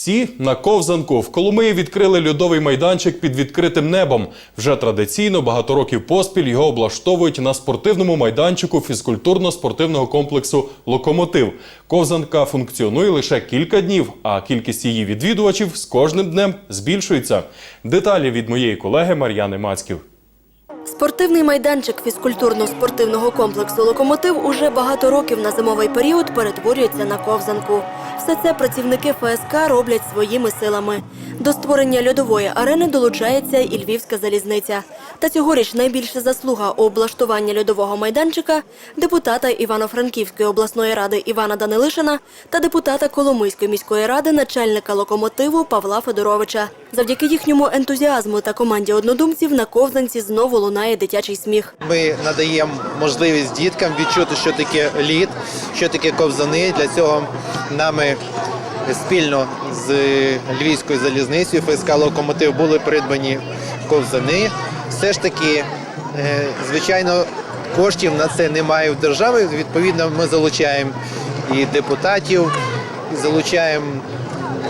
Всі на ковзанку. В Коломиї відкрили льодовий майданчик під відкритим небом. Вже традиційно багато років поспіль його облаштовують на спортивному майданчику фізкультурно-спортивного комплексу Локомотив. Ковзанка функціонує лише кілька днів, а кількість її відвідувачів з кожним днем збільшується. Деталі від моєї колеги Мар'яни Мацьків. Спортивний майданчик фізкультурно-спортивного комплексу «Локомотив» уже багато років на зимовий період перетворюється на ковзанку. Все це працівники ФСК роблять своїми силами. До створення льодової арени долучається і Львівська залізниця. Та цьогоріч найбільша заслуга у облаштуванні льодового майданчика депутата Івано-Франківської обласної ради Івана Данилишина та депутата Коломийської міської ради начальника локомотиву Павла Федоровича. Завдяки їхньому ентузіазму та команді однодумців на ковзанці знову лунає дитячий сміх. Ми надаємо можливість діткам відчути, що таке лід, що таке ковзани. Для цього нами спільно з Львівською залізницею ФСК Локомотив були придбані ковзани. Все ж таки, е, звичайно, коштів на це немає в держави. Відповідно, ми залучаємо і депутатів, і залучаємо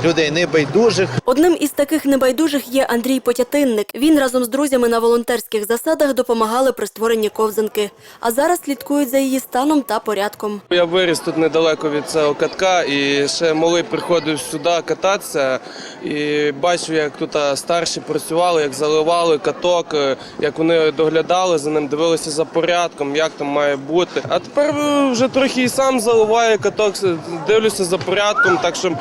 людей небайдужих. Одним із таких небайдужих є Андрій Потятинник. Він разом з друзями на волонтерських засадах допомагали при створенні ковзанки, а зараз слідкують за її станом та порядком. Я виріс тут недалеко від цього катка і ще малий приходив сюди кататися і бачив, як тут старші працювали, як заливали каток, е, як вони доглядали за ним, дивилися за порядком, як там має бути. А тепер е, вже трохи і сам заливаю каток, дивлюся за порядком, так що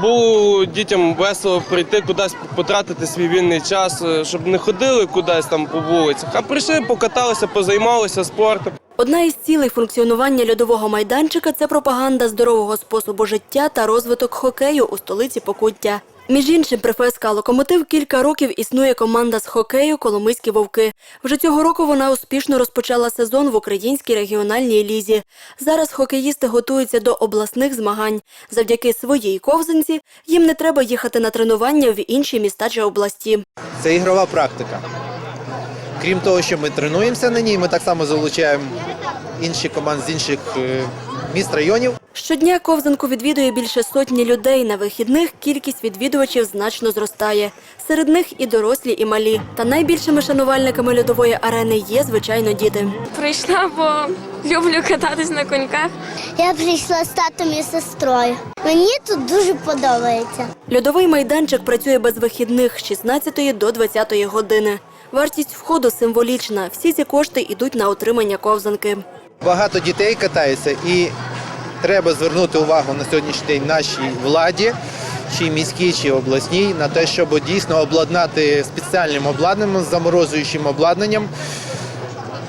було дітям весело прийти кудись потратити свій вільний час, е, щоб не ходили кудись там по вулицях, а прийшли, покаталися, позаймалися спортом. Одна із цілей функціонування льодового майданчика це пропаганда здорового способу життя та розвиток хокею у столиці Покуття. Між іншим, при ФСК «Локомотив» кілька років існує команда з хокею «Коломийські вовки». Вже цього року вона успішно розпочала сезон в українській регіональній лізі. Зараз хокеїсти готуються до обласних змагань. Завдяки своїй ковзанці їм не треба їхати на тренування в інші міста чи області. Це ігрова практика. Крім того, що ми тренуємося на ній, ми так само залучаємо інші команди з інших е, міст районів. Щодня ковзанку відвідує більше сотні людей. На вихідних кількість відвідувачів значно зростає. Серед них і дорослі, і малі. Та найбільшими шанувальниками льодової арени є, звичайно, діти. Прийшла, бо люблю кататись на коньках. Я прийшла з татом і сестрою. Мені тут дуже подобається. Льодовий майданчик працює без вихідних з 16 до 20 години. Вартість входу символічна. Всі ці кошти йдуть на отримання ковзанки. Багато дітей катаються і треба звернути увагу на сьогоднішній день нашій владі, чи міській, чи обласній, на те, щоб дійсно обладнати спеціальним обладнанням, заморозуючим обладнанням,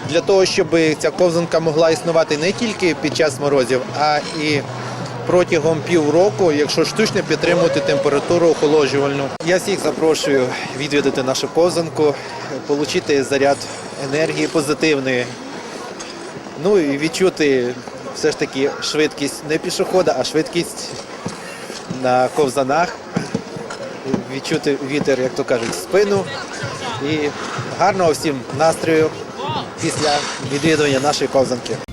для того, щоб ця ковзанка могла існувати не тільки під час морозів, а і протягом півроку, якщо штучно підтримувати температуру охолоджувальну. Я всіх запрошую відвідати нашу ковзанку, отримати заряд енергії позитивної. Ну і відчути все ж таки швидкість не пішохода, а швидкість на ковзанах. Відчути вітер, як то кажуть, в спину. І гарного всім настрою після відвідування нашої ковзанки.